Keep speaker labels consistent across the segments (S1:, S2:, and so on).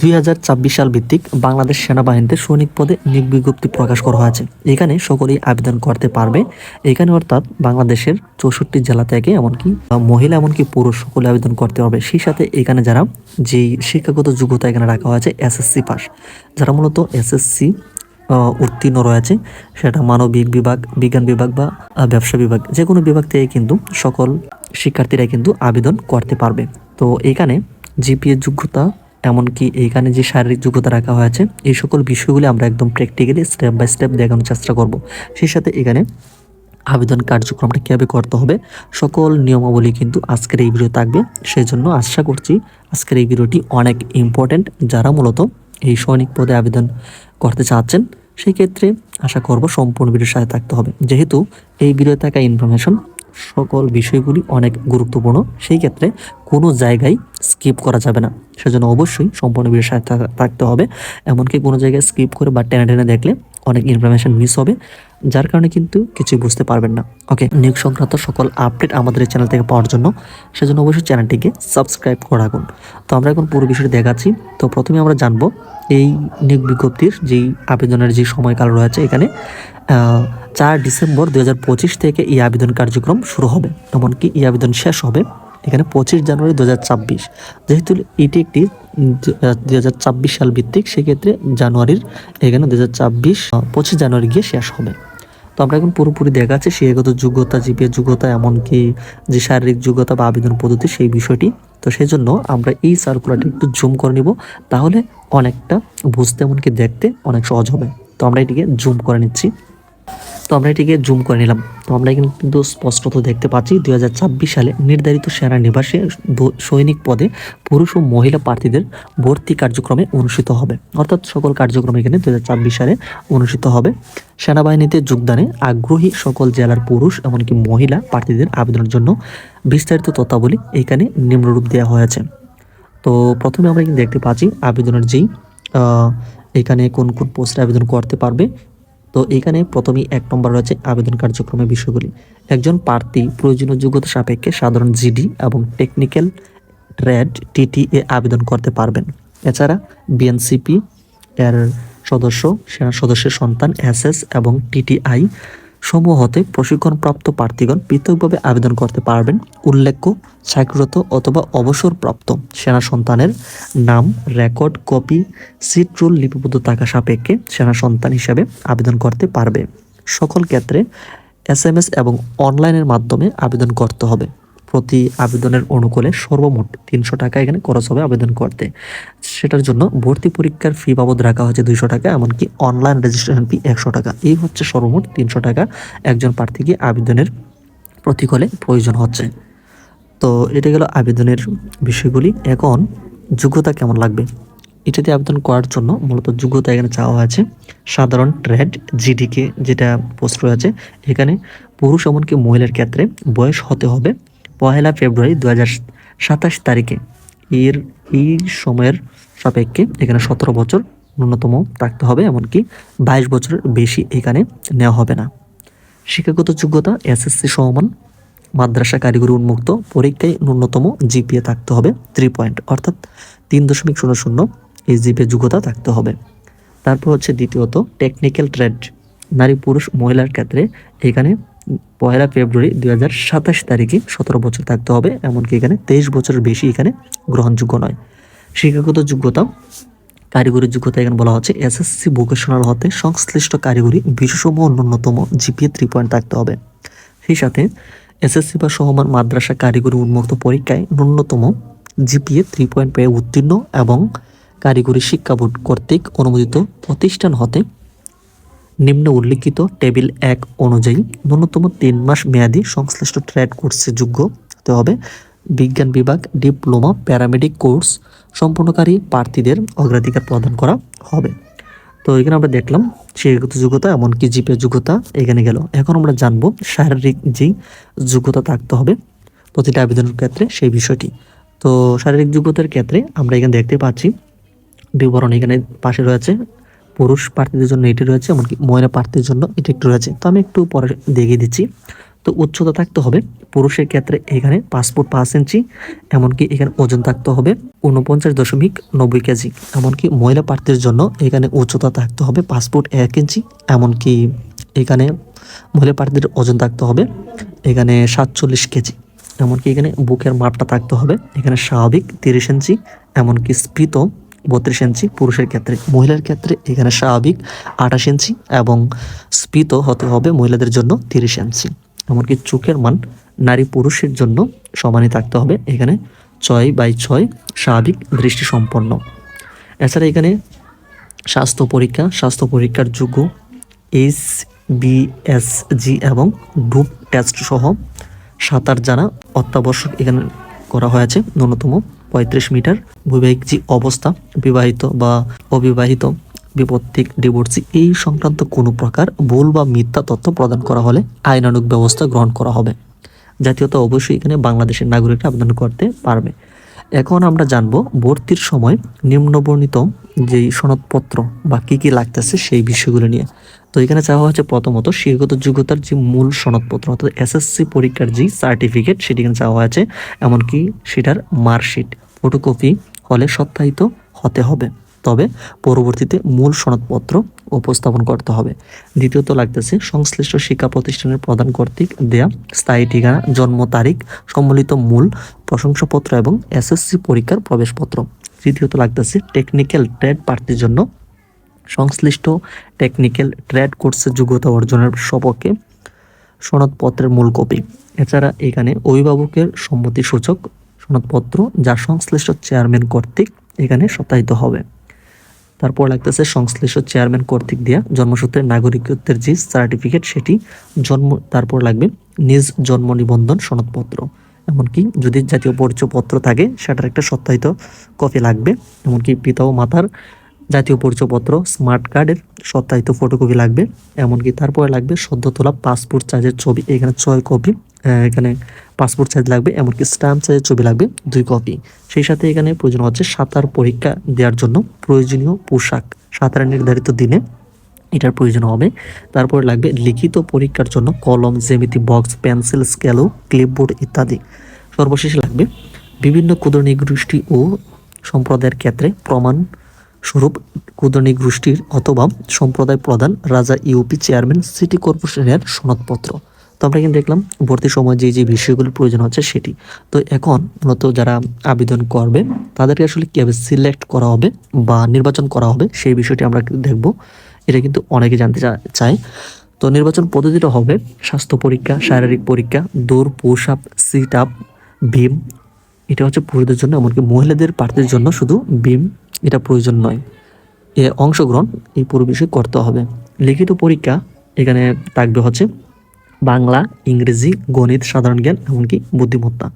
S1: দুই হাজার ছাব্বিশ সাল ভিত্তিক বাংলাদেশ সেনাবাহিনীতে সৈনিক পদে নিয়োগ বিজ্ঞপ্তি প্রকাশ করা হয়েছে। এখানে সকলেই আবেদন করতে পারবে। এখানে অর্থাৎ বাংলাদেশের চৌষট্টি জেলা থেকে এমনকি মহিলা, এমনকি পুরুষ সকলে আবেদন করতে পারবে সেই সাথে এখানে যারা যেই শিক্ষাগত যোগ্যতা এখানে রাখা হয়েছে, এসএসসি পাস, যারা মূলত এসএসসি উত্তীর্ণ রয়েছে, সেটা মানবিক বিভাগ, বিজ্ঞান বিভাগ বা ব্যবসা বিভাগ যে কোনো বিভাগ থেকে কিন্তু সকল শিক্ষার্থীরা কিন্তু আবেদন করতে পারবে। তো এখানে জিপিএ যোগ্যতা এমনকি এইখানে যে শারীরিক যোগ্যতা রাখা হয়েছে, এই সকল বিষয়গুলি আমরা একদম প্র্যাকটিক্যালি স্টেপ বাই স্টেপ দেখানোর চেষ্টা করব। সেই সাথে এখানে আবেদন কার্যক্রমটা কীভাবে করতে হবে, সকল নিয়মাবলী কিন্তু আজকের এই ভিডিও থাকবে। সেই জন্য আশা করছি আজকের এই ভিডিওটি অনেক ইম্পর্ট্যান্ট যারা মূলত এই সৈনিক পদে আবেদন করতে চাচ্ছেন, সেই ক্ষেত্রে আশা করব সম্পূর্ণ ভিডিওর সাথে থাকতে হবে। যেহেতু এই ভিডিওতে থাকা ইনফরমেশন সকল বিষয়গুলি অনেক গুরুত্বপূর্ণ, সেই ক্ষেত্রে কোনো জায়গায় স্কিপ করা যাবে না। সেজন্য অবশ্যই সম্পূর্ণ ভিডিওর সাথে থাকতে হবে। এমনকি কোনো জায়গায় স্কিপ করে বা টেনে টেনে দেখলে অনেক ইনফরমেশন মিস হবে, যার কারণে কিন্তু কিছুই বুঝতে পারবেন না। ওকে নিয়োগ সংক্রান্ত সকল আপডেট আমাদের এই চ্যানেল থেকে পাওয়ার জন্য, সেজন্য অবশ্যই চ্যানেলটিকে সাবস্ক্রাইব করে রাখুন। তো আমরা এখন পুরো বিষয়টি দেখাচ্ছি। তো প্রথমে আমরা জানব এই নিয়োগ বিজ্ঞপ্তির যেই আবেদনের যে সময়কাল রয়েছে এখানে চার ডিসেম্বর দু হাজার পঁচিশ থেকে এই আবেদন কার্যক্রম শুরু হবে। এমনকি এই আবেদন শেষ হবে এখানে পঁচিশ জানুয়ারি দু হাজার ছাব্বিশ। যেহেতু এটি একটি দুই হাজার ছাব্বিশ সাল ভিত্তিক, সেক্ষেত্রে জানুয়ারির এখানে দু হাজার ছাব্বিশ পঁচিশ জানুয়ারি গিয়ে শেষ হবে। তো আমরা এখন পুরোপুরি দেখা দেখাচ্ছি শিক্ষাগত যোগ্যতা, জিপিএ যোগ্যতা, এমনকি যে শারীরিক যোগ্যতা বা আবেদন পদ্ধতি সেই বিষয়টি। তো সেই জন্য আমরা এই সার্কুলারটি একটু জুম করে নিব, তাহলে অনেকটা বুঝতে, এমনকি দেখতে অনেক সহজ হবে। তো আমরা এটিকে জুম করে নিচ্ছি। তো আমরা এটিকে জুম করে নিলাম। তো আমরা কিন্তু স্পষ্টত দেখতে পাচ্ছি দুই হাজার ছাব্বিশ সালে নির্ধারিত সেনা নিবাসে সৈনিক পদে পুরুষ ও মহিলা প্রার্থীদের ভর্তি কার্যক্রমে অনুষ্ঠিত হবে। অর্থাৎ সকল কার্যক্রম এখানে দুই সালে অনুষ্ঠিত হবে। সেনাবাহিনীতে যোগদানে আগ্রহী সকল জেলার পুরুষ এমনকি মহিলা প্রার্থীদের আবেদনের জন্য বিস্তারিত তথ্যাবলী এখানে নিম্নরূপ দেওয়া হয়েছে। তো প্রথমে আমরা এখানে দেখতে পাচ্ছি আবেদনের যেই এখানে কোন কোন পোস্টে আবেদন করতে পারবে তো এখানে প্রথমেই এক নম্বর রয়েছে আবেদন কার্যক্রমের বিষয়গুলি। একজন প্রার্থী প্রয়োজনীয় যোগ্যতা সাপেক্ষে সাধারণ জিডি এবং টেকনিক্যাল ট্রেড টিটি এ আবেদন করতে পারবেন। এছাড়া বিএনসিপি এর সদস্য, সেনা সদস্যের সন্তান এস এবং টিটিআই সমূহ হতে প্রশিক্ষণপ্রাপ্ত প্রার্থীগণ পৃথকভাবে আবেদন করতে পারবেন উল্লেখ্য চাকরিরত অথবা অবসরপ্রাপ্ত সেনা সন্তানের নাম, রেকর্ড, কপি, সিট রুল লিপিবদ্ধ থাকা সাপেক্ষে সেনা সন্তান হিসাবে আবেদন করতে পারবে। সকল ক্ষেত্রে এস এম এস এবং অনলাইনের মাধ্যমে আবেদন করতে হবে। প্রতি আবেদনের অনুকূলে সর্বমোট তিনশো টাকা এখানে খরচ হবে আবেদন করতে। সেটার জন্য ভর্তি পরীক্ষার ফি বাবদ রাখা হয়েছে দুইশো টাকা, এমনকি অনলাইন রেজিস্ট্রেশন ফি একশো টাকা। এই হচ্ছে সর্বমোট তিনশো টাকা একজন প্রার্থীকে আবেদনের প্রতিকলে প্রয়োজন হচ্ছে। তো এটা গেল আবেদনের বিষয়গুলি। এখন যোগ্যতা কেমন লাগবে? এটাতে আবেদন করার জন্য মূলত যোগ্যতা এখানে চাওয়া হয়েছে। সাধারণ ট্রেড জিডিকে যেটা পোস্ট রয়েছে, এখানে পুরুষ এমনকি মহিলার ক্ষেত্রে বয়স হতে হবে পহেলা ফেব্রুয়ারি দু সাতাশ তারিখে। এর, এই সময়ের সাপেক্ষে এখানে সতেরো বছর ন্যূনতম থাকতে হবে, এমনকি বাইশ বছরের বেশি এখানে নেওয়া হবে না। শিক্ষাগত যোগ্যতা, এসএসসি সমান মাদ্রাসা কারিগরি উন্মুক্ত, পরীক্ষায় ন্যূনতম জিপিএ থাকতে হবে থ্রি পয়েন্ট অর্থাৎ তিন দশমিক শূন্য শূন্য এই জিপিএ যোগ্যতা থাকতে হবে। তারপর হচ্ছে দ্বিতীয়ত টেকনিক্যাল ট্রেড নারী পুরুষ মহিলার ক্ষেত্রে এখানে পয়লা ফেব্রুয়ারি দুই হাজার সাতাশ তারিখে সতেরো বছর থাকতে হবে, এমনকি এখানে তেইশ বছরের বেশি এখানে গ্রহণযোগ্য নয়। শিক্ষাগত যোগ্যতা, কারিগরি যোগ্যতা এখানে বলা হচ্ছে এসএসসি ভোকেশনাল হতে সংশ্লিষ্ট কারিগরি বিষয়সমূহ ন্যূনতম জিপিএ থ্রি পয়েন্ট থাকতে হবে। সেই সাথে এসএসসি বা সহমান মাদ্রাসা কারিগরি উন্মুক্ত পরীক্ষায় ন্যূনতম জিপিএ থ্রি পয়েন্ট পেয়ে উত্তীর্ণ এবং কারিগরি শিক্ষা বোর্ড কর্তৃক অনুমোদিত প্রতিষ্ঠান হতে নিম্ন উল্লিখিত টেবিল এক অনুযায়ী ন্যূনতম তিন মাস মেয়াদী সংশ্লিষ্ট ট্রেড কোর্সে যোগ্য হতে হবে। বিজ্ঞান বিভাগ, ডিপ্লোমা, প্যারামেডিক কোর্স সম্পূর্ণকারী প্রার্থীদের অগ্রাধিকার প্রদান করা হবে। তো এখানে আমরা দেখলাম শিক্ষাগত যোগ্যতা এমনকি জিপে যোগ্যতা এখানে গেল। এখন আমরা জানব শারীরিক যেই যোগ্যতা থাকতে হবে প্রতিটা আবেদনের ক্ষেত্রে সেই বিষয়টি। তো শারীরিক যোগ্যতার ক্ষেত্রে আমরা এখানে দেখতে পাচ্ছি বিবরণ এখানে পাশে রয়েছে। পুরুষ প্রার্থীদের জন্য এটি রয়েছে, এমনকি মহিলা প্রার্থীর জন্য এটি একটু রয়েছে। তো আমি একটু পরে দেখিয়ে দিচ্ছি। তো উচ্চতা থাকতে হবে পুরুষের ক্ষেত্রে এখানে পাসপোর্ট পাঁচ ইঞ্চি, এমনকি এখানে ওজন থাকতে হবে উনপঞ্চাশ দশমিক নব্বই কেজি। এমনকি মহিলা প্রার্থীর জন্য এখানে উচ্চতা থাকতে হবে পাসপোর্ট এক ইঞ্চি, এমনকি এখানে মহিলা প্রার্থীর ওজন থাকতে হবে এখানে সাতচল্লিশ কেজি। এমনকি এখানে বুকের মাপটা থাকতে হবে, এখানে স্বাভাবিক তিরিশ ইঞ্চি, এমনকি স্ফীত বত্রিশ ইঞ্চি, পুরুষের ক্ষেত্রে, মহিলার ক্ষেত্রে এখানে স্বাভাবিক আঠাশ ইঞ্চি এবং স্ফীত হতে হবে মহিলাদের জন্য তিরিশ ইঞ্চি। এমনকি চোখের মান নারী পুরুষের জন্য সমানই থাকতে হবে। এখানে ছয় বাই ছয় স্বাভাবিক দৃষ্টি সম্পন্ন এছাড়া এখানে স্বাস্থ্য পরীক্ষা, স্বাস্থ্য পরীক্ষার যোগ্য এইচ বিএসজি এবং ডুপ টেস্ট সহ সাঁতার জানা অত্যাবশ্যক এখানে করা হয়েছে। ন্যূনতম পঁয়ত্রিশ মিটার। বৈবাহিক যে অবস্থা, বিবাহিত বা অবিবাহিত বিপত্তিক ডিভোর্সি এই সংক্রান্ত কোনো প্রকার ভুল বা মিথ্যা তথ্য প্রদান করা হলে আইনানুগ ব্যবস্থা গ্রহণ করা হবে। জাতীয়তা অবশ্যই এখানে বাংলাদেশের নাগরিকরা আবেদন করতে পারবে। এখন আমরা জানব ভর্তির সময় নিম্নবর্ণিত যেই সনদপত্র বা কী কী লাগতেছে সেই বিষয়গুলো নিয়ে। তো এখানে চাওয়া হচ্ছে প্রথমত শিক্ষাগত যোগ্যতার যে মূল সনদপত্র, অর্থাৎ এসএসসি পরীক্ষার যে সার্টিফিকেট সেটি এখানে চাওয়া হয়েছে এমনকি সেটার মার্কশিট ফটোকপি হলে সত্যায়িত হতে হবে। তবে পরবর্তীতে মূল সনদপত্র উপস্থাপন করতে হবে। দ্বিতীয়ত লাগতেছে সংশ্লিষ্ট শিক্ষা প্রতিষ্ঠানের প্রদান কর্তৃক দেয়া স্থায়ী ঠিকানা, জন্ম তারিখ সম্মিলিত মূল প্রশংসাপত্র এবং এসএসসি পরীক্ষার প্রবেশপত্র। তৃতীয়ত লাগতেছে টেকনিক্যাল ট্রেড প্রার্থীর জন্য সংশ্লিষ্ট টেকনিক্যাল ট্রেড কোর্সের যোগ্যতা অর্জনের সপক্ষে সনদপত্রের মূল কপি। এছাড়া এখানে অভিভাবকের সম্মতি সূচক সনদপত্র যা সংশ্লিষ্ট চেয়ারম্যান কর্তৃক এখানে সত্যায়িত হবে। তারপর লাগতেছে সংশ্লিষ্ট চেয়ারম্যান কর্তৃক দেওয়া জন্মসূত্রের নাগরিকত্বের যে সার্টিফিকেট সেটি জন্ম, তারপর লাগবে নিজ জন্ম নিবন্ধন সনদপত্র। এমনকি যদি জাতীয় পরিচয়পত্র থাকে, সেটার একটা সত্যায়িত কপি লাগবে। এমনকি পিতা ও মাতার জাতীয় পরিচয়পত্র স্মার্ট কার্ডের সত্যায়িত ফটোকপি লাগবে, এমনকি তারপরে লাগবে সদ্য তোলা পাসপোর্ট সাইজের ছবি, এখানে ছয় কপি এখানে পাসপোর্ট সাইজ লাগবে, এমনকি স্ট্যাম্প সাইজের ছবি লাগবে, দুই কপি সেই সাথে এখানে প্রয়োজন হচ্ছে সাঁতার পরীক্ষা দেওয়ার জন্য প্রয়োজনীয় পোশাক সাঁতারের নির্ধারিত দিনে এটার প্রয়োজন হবে। তারপরে লাগবে লিখিত পরীক্ষার জন্য কলম, জ্যামিতি বক্স পেন্সিল স্কেলো ক্লিপবোর্ড ইত্যাদি। সর্বশেষে লাগবে বিভিন্ন ক্ষুদ্র নিগোষ্ঠী ও সম্প্রদায়ের ক্ষেত্রে প্রমাণ স্বরূপ ক্ষুদ্র গোষ্ঠীর অথবা সম্প্রদায় প্রধান রাজা ইউপি চেয়ারম্যান সিটি কর্পোরেশনের সনদপত্র। তো আমরা কিন্তু দেখলাম ভর্তির সময় যে যে বিষয়গুলোর প্রয়োজন হচ্ছে সেটি। তো এখন মূলত যারা আবেদন করবে, তাদেরকে আসলে কীভাবে সিলেক্ট করা হবে বা নির্বাচন করা হবে সেই বিষয়টি আমরা দেখব। এটা কিন্তু অনেকে জানতে চায়। তো নির্বাচন পদ্ধতিটা হবে স্বাস্থ্য পরীক্ষা, শারীরিক পরীক্ষা, দৌড় push up sit up beam এটা হচ্ছে পুরুষদের জন্য, এমনকি মহিলাদের প্রার্থীর জন্য শুধু বিম এটা প্রয়োজন নয়। এ অংশগ্রহণ এই পুরো বিষয় করতে হবে। লিখিত পরীক্ষা এখানে থাকবে হচ্ছে বাংলা, ইংরেজি, গণিত, সাধারণ জ্ঞান, এমনকি বুদ্ধিমত্তা।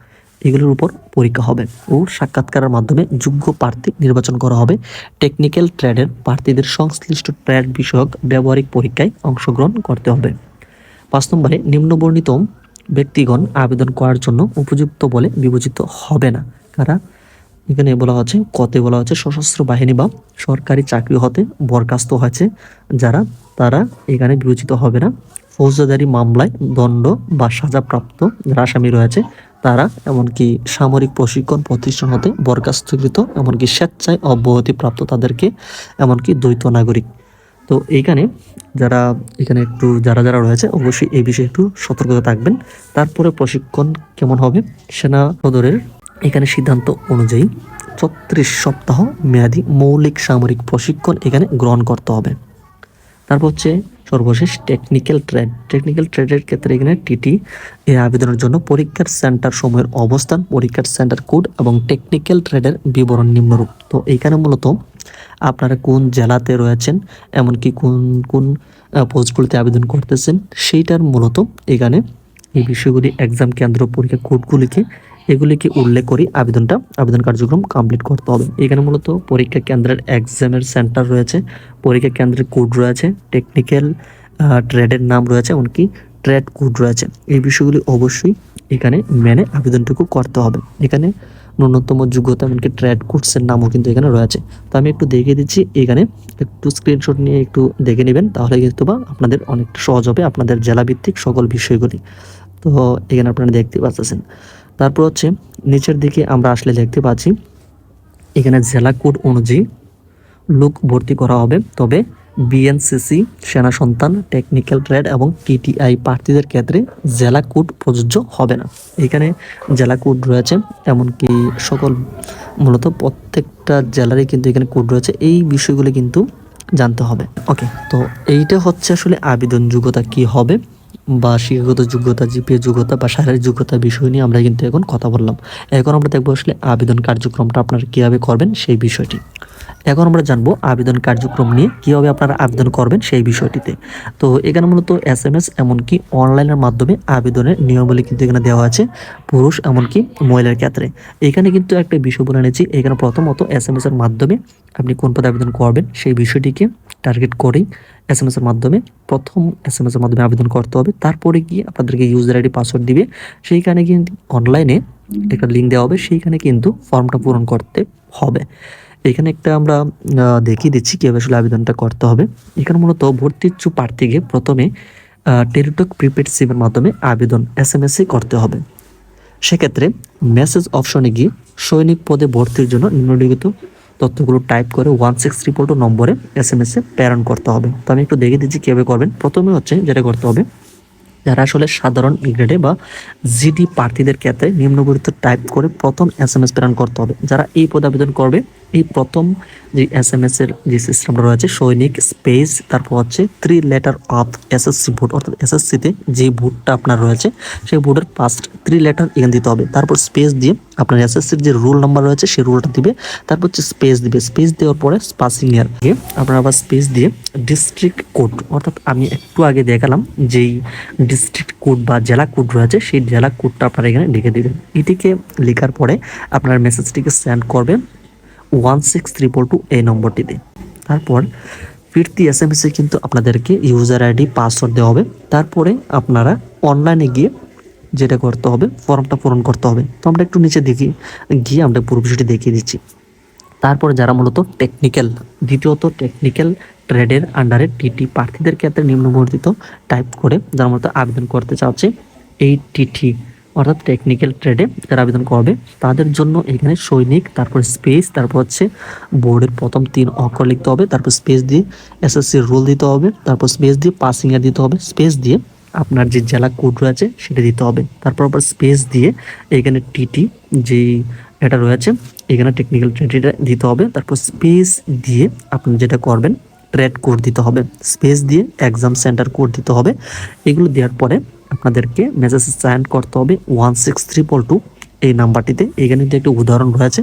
S1: এগুলোর উপর পরীক্ষা হবে ও সাক্ষাৎকারের মাধ্যমে যোগ্য প্রার্থী নির্বাচন করা হবে। টেকনিক্যাল ট্রেডের প্রার্থীদের সংশ্লিষ্ট ট্রেড বিষয়ক ব্যবহারিক পরীক্ষায় অংশগ্রহণ করতে হবে। পাঁচ নম্বরে নিম্নবর্ণিত ব্যক্তিগণ আবেদন করার জন্য উপযুক্ত বলে বিবেচিত হবে না। কারা? এখানে বলা হচ্ছে, কতে বলা হচ্ছে, সশস্ত্র বাহিনী বা সরকারি চাকরি হতে বরখাস্ত হয়েছে। যারা, তারা এখানে বিবেচিত হবে না। ফৌজদারি মামলায় দণ্ড বা সাজাপ্রাপ্ত যারা আসামি রয়েছে, তারা এমনকি সামরিক প্রশিক্ষণ প্রতিষ্ঠান হতে বরখাস্তকৃত, এমনকি স্বেচ্ছায় অব্যাহতি প্রাপ্ত তাদেরকে এমনকি দ্বৈত নাগরিক। তো এইখানে যারা এখানে একটু, যারা যারা রয়েছে, অবশ্যই এই বিষয়ে একটু সতর্কতা থাকবেন। তারপরে প্রশিক্ষণ কেমন হবে? সেনা সদরের এখানে সিদ্ধান্ত অনুযায়ী ছত্রিশ সপ্তাহ মেয়াদি মৌলিক সামরিক প্রশিক্ষণ এখানে গ্রহণ করতে হবে। তারপর হচ্ছে সর্বশেষ টেকনিক্যাল ট্রেড টেকনিক্যাল ট্রেডের ক্ষেত্রে এখানে টিটি এর আবেদনের জন্য পরীক্ষার সেন্টার সময়ের অবস্থান, পরীক্ষার সেন্টার কোড এবং টেকনিক্যাল ট্রেডের বিবরণ নিম্নরূপ। তো এইখানে মূলত আপনারা কোন জেলাতে রয়েছেন, এমনকি কোন কোন পোস্টগুলিতে আবেদন করতেছেন, সেইটার মূলত এখানে এই বিষয়গুলি এক্সাম কেন্দ্র পরীক্ষা কোডগুলিকে এগুলিকে উল্লেখ করে আবেদনটা, আবেদন কার্যক্রম কমপ্লিট করতে হবে। এখানে মূলত পরীক্ষা কেন্দ্রের এক্সামের সেন্টার রয়েছে, পরীক্ষা কেন্দ্রের কোড রয়েছে টেকনিক্যাল ট্রেডের নাম রয়েছে, এমনকি ট্রেড কোড রয়েছে। এই বিষয়গুলি অবশ্যই এখানে মেনে আবেদনটুকু করতে হবে। এখানে ন্যূনতম যোগ্যতা, এমনকি ট্রেড কোর্সের নামও কিন্তু এখানে রয়েছে। তো আমি একটু দেখিয়ে দিচ্ছি, এখানে একটু স্ক্রিনশট নিয়ে একটু দেখে নেবেন, তাহলে কিন্তু বা আপনাদের অনেকটা সহজ হবে আপনাদের জেলাভিত্তিক সকল বিষয়গুলি। তো এখানে আপনারা দেখতে পাচ্ছেন। তারপর হচ্ছে নিচের দিকে আমরা আসলে দেখতে পাচ্ছি, এখানে জেলা কোড অনুযায়ী লোক ভর্তি করা হবে। তবে বিএনসিসি সেনা সন্তান টেকনিক্যাল ট্রেড এবং টিটিআই প্রার্থীদের ক্ষেত্রে জেলা কোড প্রযোজ্য হবে না। এখানে জেলা কোড রয়েছে, এমনকি সকল মূলত প্রত্যেকটা জেলারই কিন্তু এখানে কোড রয়েছে। এই বিষয়গুলি কিন্তু জানতে হবে। ওকে তো এইটা হচ্ছে আসলে আবেদন যোগ্যতা কি হবে? বা শিক্ষাগত যোগ্যতা, জিপিএ যোগ্যতা বা শারীরিক যোগ্যতা বিষয় নিয়ে আমরা কিন্তু এখন কথা বললাম। এখন আমরা দেখব আসলে আবেদন কার্যক্রমটা আপনারা কীভাবে করবেন সেই বিষয়টি। এখন আমরা জানব আবেদন কার্যক্রম নিয়ে কীভাবে আপনারা আবেদন করবেন সেই বিষয়টিতে। তো এখানে মূলত এস এম এস এমনকি অনলাইনের মাধ্যমে আবেদনের নিয়মাবলী কিন্তু এখানে দেওয়া আছে, পুরুষ এমনকি মহিলার ক্ষেত্রে। এখানে কিন্তু একটা বিষয় বলে এনেছি এখানে প্রথমত এস এম এস এর মাধ্যমে আপনি কোন পদে আবেদন করবেন সেই বিষয়টিকে টার্গেট করেই এস এম এসের মাধ্যমে প্রথম এস এম এসের মাধ্যমে আবেদন করতে হবে। তারপরে গিয়ে আপনাদেরকে ইউজার আইডি পাসওয়ার্ড দিবে। সেইখানে কিন্তু অনলাইনে একটা লিঙ্ক দেওয়া হবে। সেইখানে কিন্তু ফর্মটা পূরণ করতে হবে। এখানে একটা আমরা দেখিয়ে দিচ্ছি কীভাবে আসলে আবেদনটা করতে হবে। এখানে মূলত ভর্তি ইচ্ছুক প্রার্থীকে প্রথমে টেলিটক প্রিপেড সিমের মাধ্যমে আবেদন এস এম এসই করতে হবে। সেক্ষেত্রে মেসেজ অপশনে গিয়ে সৈনিক পদে ভর্তির জন্য নিম্নলিখিত তথ্যগুলো টাইপ করে ওয়ান সিক্স ট্রিপল টু নম্বরে এস এম এসে প্রেরণ করতে হবে। তো আমি একটু দেখে দিচ্ছি কীভাবে করবেন। প্রথমে হচ্ছে যেটা করতে হবে, যারা আসলে সাধারণ গ্রেডে বা জিডি প্রার্থীদের ক্ষেত্রে নিম্নবর্ণিত টাইপ করে প্রথম এস এম এস প্রেরণ করতে হবে। যারা এই পদে আবেদন করবে, এই প্রথম যে এস এম এস এর যে সিস্টেমটা রয়েছে, সৈনিক স্পেস তারপর হচ্ছে থ্রি লেটার অফ এসএসসি ভোট অর্থাৎ এসএসসিতে যে ভোটটা আপনার রয়েছে, সেই ভোটের ফার্স্ট থ্রি লেটার এখানে দিতে হবে। তারপর স্পেস দিয়ে আপনার এসএসসির যে রুল নাম্বার রয়েছে, সেই রুলটা দিবে। তারপর হচ্ছে স্পেস দিবে। স্পেস দেওয়ার পরে পাসিং ইয়ার আপনার আবার স্পেস দিয়ে ডিস্ট্রিক্ট কোড অর্থাৎ আমি একটু আগে দেখালাম যেই ডিস্ট্রিক্ট কোড বা জেলা কোড রয়েছে, সেই জেলা কোডটা আপনারা এখানে লিখে দিবেন। এটিকে লেখার পরে আপনার মেসেজটিকে সেন্ড করবেন ওয়ান সিক্স ত্রিপল টু এই নম্বরটিতে। তারপর ফিরতি এস এম এসে কিন্তু আপনাদেরকে ইউজার আইডি পাসওয়ার্ড দেওয়া হবে। তারপরে আপনারা অনলাইনে গিয়ে যেটা করতে হবে ফর্মটা পূরণ করতে হবে। তো আমরা একটু নিচে দেখি, গিয়ে আমরা পুরো বিষয়টি দেখিয়ে দিচ্ছি। তারপরে যারা মূলত টেকনিক্যাল দ্বিতীয়ত টেকনিক্যাল ট্রেডের আন্ডারে টিটি প্রার্থীদের ক্ষেত্রে নিম্নবর্তিত টাইপ করে যারা মূলত আবেদন করতে চাচ্ছে, এই টিটি অর্থাৎ টেকনিক্যাল ট্রেডে যারা আবেদন করবে, তাদের জন্য এখানে সৈনিক, তারপর স্পেস তারপর হচ্ছে বোর্ডের প্রথম তিন অক্ষর লিখতে হবে, তারপর স্পেস দিয়ে এসএসসির রোল দিতে হবে, তারপর স্পেস দিয়ে পাসিং দিতে হবে স্পেস দিয়ে আপনার যে জেলা কোড রয়েছে সেটা দিতে হবে। তারপর আবার স্পেস দিয়ে এখানে টিটি যেই এটা রয়েছে, এখানে টেকনিক্যাল ট্রেড দিতে হবে। তারপর স্পেস দিয়ে আপনি যেটা করবেন ট্রেড কোড দিতে হবে। স্পেস দিয়ে এক্সাম সেন্টার কোড দিতে হবে। এগুলো দেওয়ার পরে আপনাদেরকে মেসেজ সেন্ড করতে হবে ওয়ান সিক্স ট্রিপল টু এই নাম্বারটিতে এখানে কিন্তু একটু উদাহরণ রয়েছে,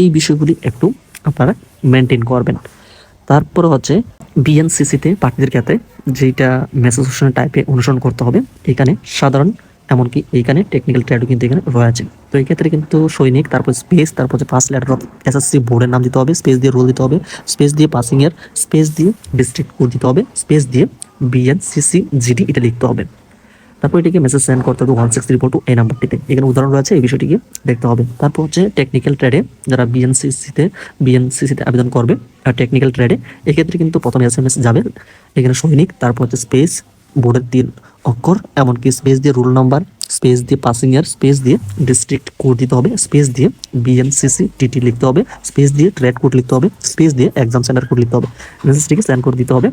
S1: এই বিষয়গুলি একটু আপনারা মেনটেন করবেন। তারপরে হচ্ছে বিএনসিসিতে প্রার্থীদের ক্ষেত্রে যেটা মেসেজ অপশন টাইপে অনুসরণ করতে হবে, এখানে সাধারণ এমনকি এইখানে টেকনিক্যাল ট্রেডও কিন্তু এখানে রয়ে আছে তো এই ক্ষেত্রে কিন্তু সৈনিক, তারপর স্পেস তারপর হচ্ছে ফার্স্ট লেটার অফ এসএসসি বোর্ডের নাম দিতে হবে স্পেস দিয়ে রোল দিতে হবে স্পেস দিয়ে পাসিং এর স্পেস দিয়ে ডিস্ট্রিক্ট কোড দিতে হবে স্পেস দিয়ে বিএনসিসি জিডি এটা লিখতে হবে। তারপর এটিকে মেসেজ সেন্ড করতে হবে ওয়ান সিক্স ত্রিপল টু এই নাম্বারটিতে। এখানে উদাহরণ রয়েছে, এই বিষয়টিকে দেখতে হবে। তারপর হচ্ছে টেকনিক্যাল ট্রেডে যারা বিএনসিসিতে বিএনসিসিতে আবেদন করবে আর টেকনিক্যাল ট্রেডে এক্ষেত্রে কিন্তু প্রথমে এস এম এস যাবে। এখানে সৈনিক, তারপর হচ্ছে স্পেস বোর্ডের তিন অক্ষর, এমনকি স্পেস দিয়ে রুল নাম্বার স্পেস দিয়ে পাসিং ইয়ার স্পেস দিয়ে ডিস্ট্রিক্ট কোড দিতে হবে স্পেস দিয়ে বিএনসিসি টিটি লিখতে হবে স্পেস দিয়ে ট্রেড কোড লিখতে হবে স্পেস দিয়ে এক্সাম সেন্টার কোড লিখতে হবে। মেসেজটিকে সেন্ড করে দিতে হবে।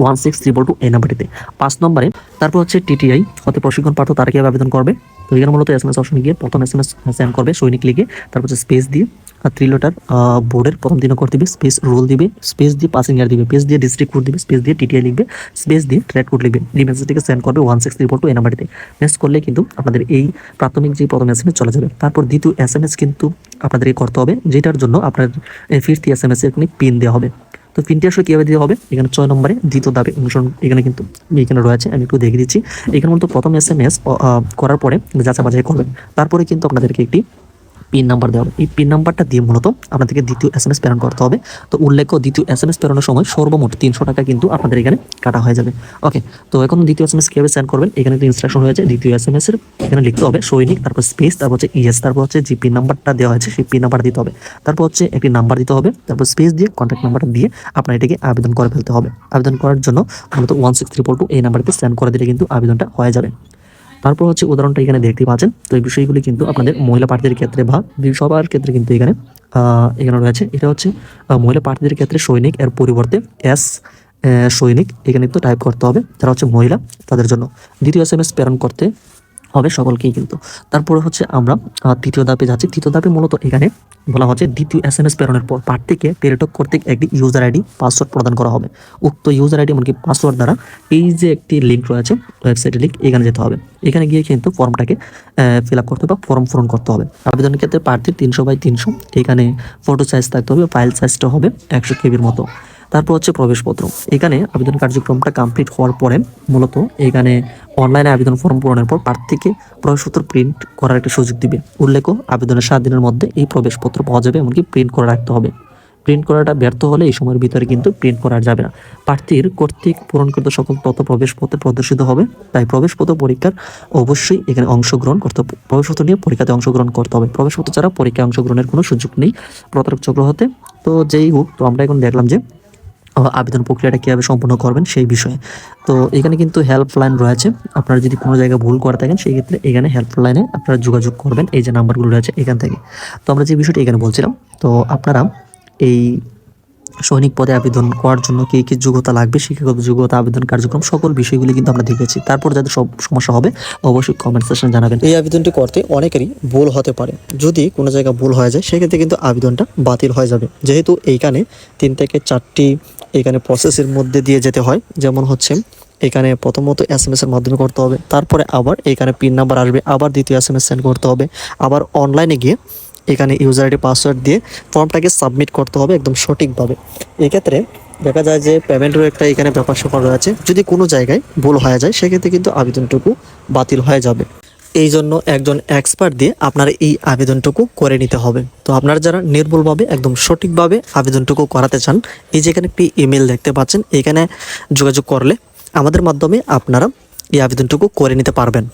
S1: ওয়ান সিক্স ত্রিপল টু এই নাম্বারটিতে পাঁচ নম্বরে, তারপর হচ্ছে টিটিআই হতে প্রশিক্ষণ প্রাপ্ত তারা কীভাবে আবেদন করবে। তো এখানে মূলত এস এম এস অপশনে গিয়ে প্রথম এস এম এস সেন্ড করবে, সৈনিক লিখে। তারপর হচ্ছে স্পেস দিয়ে থ্রি লেটার বোর্ডের প্রথম দিন করে দিবে। স্পেস রোল দিবে স্পেস দিয়ে পাসিং ইয়ার দিবে। স্পেস দিয়ে ডিস্ট্রিক্ট কোড দিবে স্পেস দিয়ে টিটিআই লিখবে স্পেস দিয়ে ট্রেড কোড লিখবে। এই মেসেজটিকে সেন্ড করবে ওয়ান সিক্স ত্রিপল টু এই নাম্বারটিতে মেসেজ করলে কিন্তু আপনাদের এই প্রাথমিক যে প্রথম এস এম এস চলে যাবে। তারপর দ্বিতীয় এস এম এস কিন্তু আপনাদেরকে করতে হবে, যেটার জন্য আপনার ফিফথ এস এম এস এর পিন দেওয়া হবে। তো পিনটি আসলে কীভাবে দিতে হবে? এখানে ছয় নম্বরে দ্বিতীয় দাবি অনুসরণ এখানে কিন্তু এখানে রয়েছে, আমি একটু দেখে দিচ্ছি। এখানে মূলত প্রথম এস এম এস করার পরে যাচাই বাছাই করবেন। তারপরে কিন্তু আপনাদেরকে একটি পিন নাম্বার দেওয়া হবে এই পিন নাম্বারটা দিয়ে মূলত আপনাদেরকে দ্বিতীয় এস এম এস প্রেরণ করতে হবে। তো উল্লেখ্য দ্বিতীয় এস এম এস প্রেরণের সময় সর্বমোট তিনশো টাকা কিন্তু আপনাদের এখানে কাটা হয়ে যাবে। ওকে তো এখন দ্বিতীয় এস এম এস কীভাবে সেন্ড করবেন? এখানে একটা ইনস্ট্রাকশন হয়েছে দ্বিতীয় এস এম এস এর। এখানে লিখতে হবে সৈনিক, তারপর স্পেস তারপর হচ্ছে ইএস তারপর হচ্ছে যে পিন নাম্বারটা দেওয়া হয়েছে সেই পিন নাম্বার দিতে হবে। তারপর হচ্ছে একটি নাম্বার দিতে হবে, তারপর স্পেস দিয়ে কন্ট্যাক্ট নাম্বারটা দিয়ে আপনার এটাকে আবেদন করে ফেলতে হবে। আবেদন করার জন্য মূলত ওয়ান সিক্স ত্রিপল টু এই নাম্বারকে সেন্ড করে দিলে কিন্তু আবেদনটা হয়ে যাবে। তারপর হচ্ছে উদাহরণটা এখানে দেখতে পাচ্ছেন। তো এই বিষয়গুলি কিন্তু আপনাদের মহিলা প্রার্থীদের ক্ষেত্রে বা সবার ক্ষেত্রে কিন্তু এখানে এখানে রয়েছে। এটা হচ্ছে মহিলা প্রার্থীদের ক্ষেত্রে সৈনিক, এর পরিবর্তে এস সৈনিক এখানে কিন্তু টাইপ করতে হবে। যারা হচ্ছে মহিলা, তাদের জন্য। দ্বিতীয় এস এম এস প্রেরণ করতে হবে সকলকেই কিন্তু। তারপরে হচ্ছে আমরা তৃতীয় ধাপে যাচ্ছি। তৃতীয় ধাপে মূলত এখানে বলা হচ্ছে দ্বিতীয় এস এম এস প্রেরণের পর প্রার্থীকে টেলিটক কর্তৃক একটি ইউজার আইডি পাসওয়ার্ড প্রদান করা হবে। উক্ত ইউজার আইডি এমনকি পাসওয়ার্ড দ্বারা এই যে একটি লিঙ্ক রয়েছে ওয়েবসাইটের লিঙ্ক এখানে যেতে হবে। এখানে গিয়ে কিন্তু ফর্মটাকে ফিল আপ করতে হবে বা ফর্ম পূরণ করতে হবে। আবেদনের ক্ষেত্রে প্রার্থীর তিনশো বাই তিনশো। এখানে ফটো সাইজ থাকতে হবে ফাইল সাইজটা হবে একশো কেবির মতো। তারপর হচ্ছে প্রবেশপত্র। এখানে আবেদন কার্যক্রমটা কমপ্লিট হওয়ার পরে মূলত এখানে অনলাইনে আবেদন ফর্ম পূরণের পর প্রার্থীকে প্রবেশপত্র প্রিন্ট করার একটা সুযোগ দিবে। উল্লেখ আবেদনের সাত দিনের মধ্যে এই প্রবেশপত্র পাওয়া যাবে এমনকি প্রিন্ট করে রাখতে হবে। প্রিন্ট করাটা ব্যর্থ হলে এই সময়ের ভিতরে কিন্তু প্রিন্ট করা যাবে না। প্রার্থীর কর্তৃক পূরণকৃত সকল তথ্য প্রবেশপত্রে প্রদর্শিত হবে। তাই প্রবেশপত্র পরীক্ষার অবশ্যই এখানে অংশগ্রহণ করতে হবে। প্রবেশপত্র নিয়ে পরীক্ষাতে অংশগ্রহণ করতে হবে। প্রবেশপত্র ছাড়া পরীক্ষায় অংশগ্রহণের কোনো সুযোগ নেই প্রতারক চক্র হতে। তো যেই হোক, তো আমরা এখন দেখলাম যে আবেদন প্রক্রিয়াটা কীভাবে সম্পূর্ণ করবেন সেই বিষয়ে। তো এখানে কিন্তু হেল্পলাইন রয়েছে। আপনারা যদি কোনো জায়গায় ভুল করে থাকেন, সেই ক্ষেত্রে এখানে হেল্পলাইনে আপনারা যোগাযোগ করবেন। এই যে নাম্বারগুলো রয়েছে এখান থেকে। তো আমরা যে বিষয়টা এখানে বলছিলাম, তো আপনারা এই সৈনিক পদে আবেদন করার জন্য কী কী যোগ্যতা লাগবে, শিক্ষাগত যোগ্যতা, আবেদন কার্যক্রম, সকল বিষয়গুলি কিন্তু আমরা দেখেছি। তারপর যাদের সব সমস্যা হবে, অবশ্যই কমেন্ট সেকশনে জানাবেন।
S2: এই আবেদনটি করতে অনেকেরই ভুল হতে পারে। যদি কোনো জায়গায় ভুল হয়ে যায়, সেক্ষেত্রে কিন্তু আবেদনটা বাতিল হয়ে যাবে। যেহেতু এইখানে তিন থেকে চারটি এখানে প্রসেসের মধ্যে দিয়ে যেতে হয়। যেমন হচ্ছে, এখানে প্রথমত এস এম এস এর মাধ্যমে করতে হবে, তারপরে আবার এখানে পিন নাম্বার আসবে, আবার দ্বিতীয় এস এম এস সেন্ড করতে হবে, আবার অনলাইনে গিয়ে এখানে ইউজার আইডি পাসওয়ার্ড দিয়ে ফর্মটাকে সাবমিট করতে হবে একদম সঠিকভাবে। এক্ষেত্রে দেখা যায় যে পেমেন্টেরও একটা এখানে ব্যাপার স্যাপার রয়েছে, যদি কোনো জায়গায় ভুল হয়ে যায়, সেক্ষেত্রে কিন্তু আবেদনটুকু বাতিল হয়ে যাবে। এই জন্য একজন এক্সপার্ট দিয়ে আপনার এই আবেদনটুকু করে নিতে হবে। তো আপনারা যারা নির্ভুলভাবে, একদম সঠিকভাবে আবেদনটুকু করাতে চান, এই যে এখানে একটি ইমেল দেখতে পাচ্ছেন, এখানে যোগাযোগ করলে আমাদের মাধ্যমে আপনারা এই আবেদনটুকু করে নিতে পারবেন।